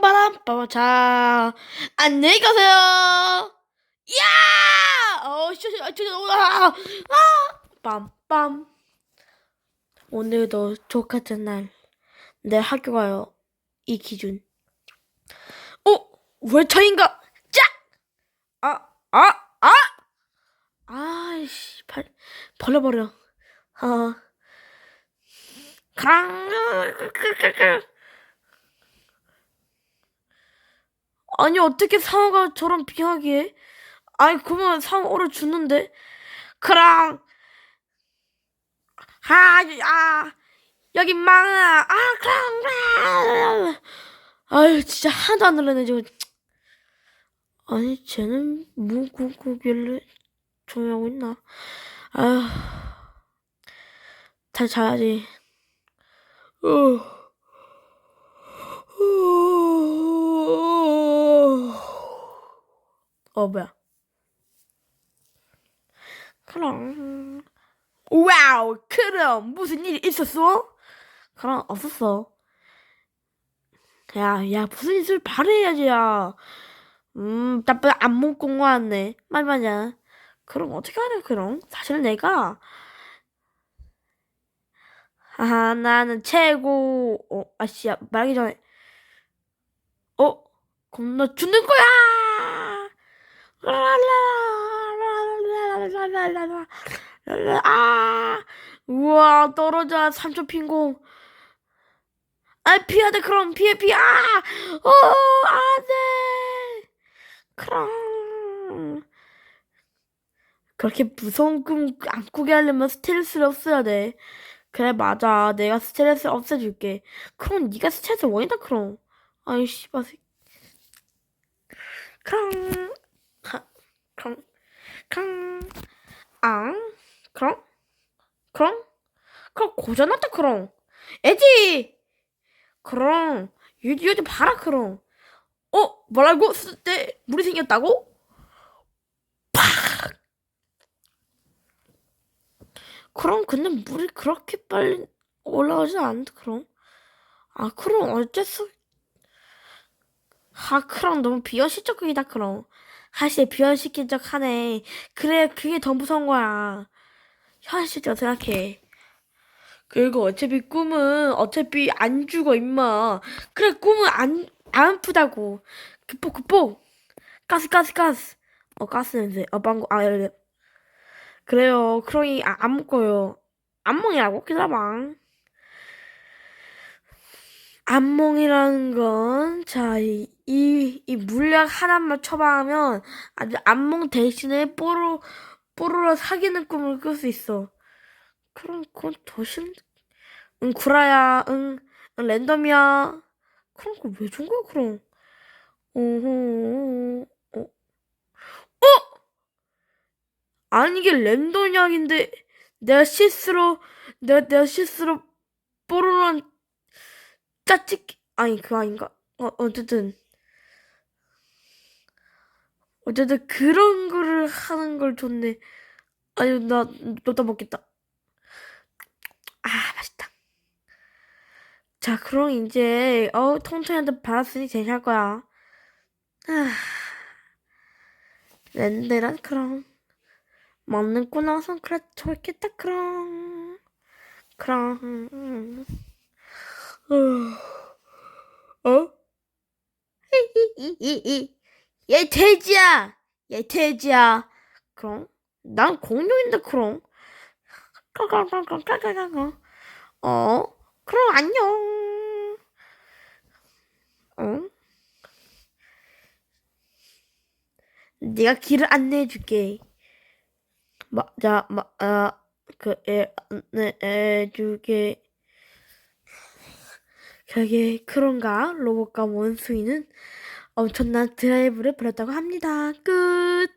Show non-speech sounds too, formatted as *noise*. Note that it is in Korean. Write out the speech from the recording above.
빰빠람 빠바 자 안녕히 가세요. 야! 어, 씨, 씨, 아, 저, 저, 아, 아, 빰빰. 오늘도 똑같은 날. 내 학교 가요. 이 기준. 어? 왜 저인가? 짝! 아, 아, 아! 아이씨, 발, 벌려버려. 아. 강, 아니, 어떻게 상어가 저런 비하게 해? 아니, 그러면 상어 얼어 죽는데? 크랑! 아, 아, 여기 망아! 아, 크랑, 크랑! 아유, 진짜 하나도 안 들리네, 지금. 아니, 쟤는 뭐 꿈꾸길래 조용하고 있나? 아휴, 다시 자야지. 어. 어, 뭐야. 그럼. 와우, 그럼 무슨 일 있었어? 그럼 없었어. 야, 야, 무슨 일을 바로 해야지, 야. 음, 나쁜 안 먹고 온거 같네. 말 맞아. 그럼 어떻게 하냐, 그럼? 사실 내가, 아, 나는 최고, 어, 아씨야, 말하기 전에, 어? 너 죽는 거야! 아, 우와, 떨어져, 삼초 핑공. 아, 피해야 돼, 그럼, 피해, 피해, 아! 어, 안 돼! 그럼. 그렇게 무서운 꿈 안 꾸게 하려면 스트레스를 없애야 돼. 그래, 맞아. 내가 스트레스 없애줄게. 그럼 네가 스트레스 원이다, 그럼. 아이, 씨발. 새- 그럼. 하, 그럼. 그럼. 앙? 그럼? 그럼? 그럼 고장났다, 그럼. 애지! 그럼. 요즘, 요즘 봐라, 그럼. 어? 뭐라고? 쓸때 물이 생겼다고? 그럼 근데 물이 그렇게 빨리 올라오진 않는데 그럼 아 그럼 어째서 아 그럼 너무 비현실적이다 그럼 사실 비현실적 하네. 그래 그게 더 무서운 거야. 현실적으로 생각해. 그리고 어차피 꿈은 어차피 안 죽어 임마. 그래 꿈은 안, 안 아프다고. 극복 극복. 가스 가스 가스. 어 가스 냄새. 어 방구 아 예, 예. 그래요. 그러니 아, 안 먹어요. 안멍이라고 기다봐. 안멍이라는 건, 자, 이, 이, 이 물약 하나만 처방하면 아주 안멍 대신에 뽀로, 뽀로로 사귀는 꿈을 꿀 수 있어. 그럼 그건 더 싫은데. 응, 구라야. 응, 응 랜덤이야. 그럼 그거 왜 준 거야, 그럼? 어허, 어, 어? 아니 이게 랜덤 약인데 내가 실수로 내가 내가 실수로 뽀로로한 짜찍 아니 그거 아닌가? 어 어쨌든. 어쨌든 그런 거를 하는 걸 좋네. 아니 나 너다 먹겠다. 아 맛있다. 자 그럼 이제 어 통통이한테 받았으니 제시할 거야. 아 랜드란 그럼. 먹는고 나서 그래 좋겠다 그럼. 그럼 어? 어? *laughs* 얘 돼지야 얘 돼지야 그럼 난 공룡인데 그럼 *laughs* 어 그럼 안녕 어? 내가 길을 안내해 줄게 맞아, 마, 아, 그, 애, 네, 애, 주게. 그게 그런가? 로봇과 원숭이는 엄청난 드라이브를 벌였다고 합니다. 끝!